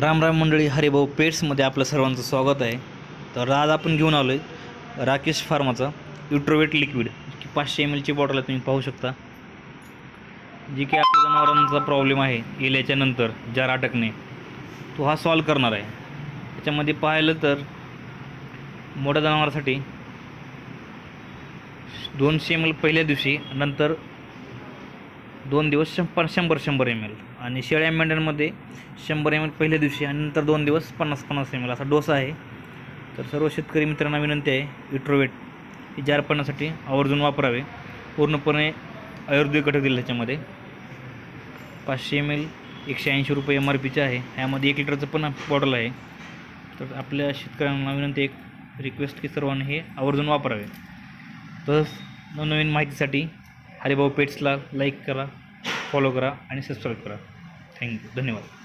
रामराम मंडळी हरिभाऊ पेट्समध्ये आपलं सर्वांचं स्वागत आहे. तर आज आपण घेऊन आलो आहे राकेश फार्माचा युट्रोवेट लिक्विड की पाचशे एम एलची बॉटल आहे तुम्ही पाहू शकता. जी की आपल्या जनावरांचा प्रॉब्लेम आहे इल्याच्या नंतर जार अटकणे. तो हा सॉल्व करणार आहे. त्याच्यामध्ये पाहिलं तर मोठ्या जनावरासाठी दोनशे एम एल पहिल्या दिवशी नंतर दोन दिवस शंपर शंभर शंभर एम एल आणि शेळ्या मेंढ्यांमध्ये शंभर एम एल पहिल्या दिवशी आणि नंतर दोन दिवस पन्नास पन्नास एम एल असा डोसा आहे. तर सर्व शेतकरी मित्रांना विनंती आहे इट्रोवेट हे जार पाण्यासाठी आवर्जून वापरावे. पूर्णपणे आयुर्वेदिक घटक दिले त्याच्यामध्ये. पाचशे एम एल एकशे ऐंशी रुपये एम आर पीचे आहे. ह्यामध्ये एक लिटरचं पण बॉटल आहे. तर आपल्या शेतकऱ्यांना विनंती एक रिक्वेस्ट की सर्वांनी हे आवर्जून वापरावे. तसंच नवनवीन माहितीसाठी हरिभाऊ पेट्सला लाईक करा फॉलो करा आणि सबस्क्राईब करा. थँक्यू धन्यवाद.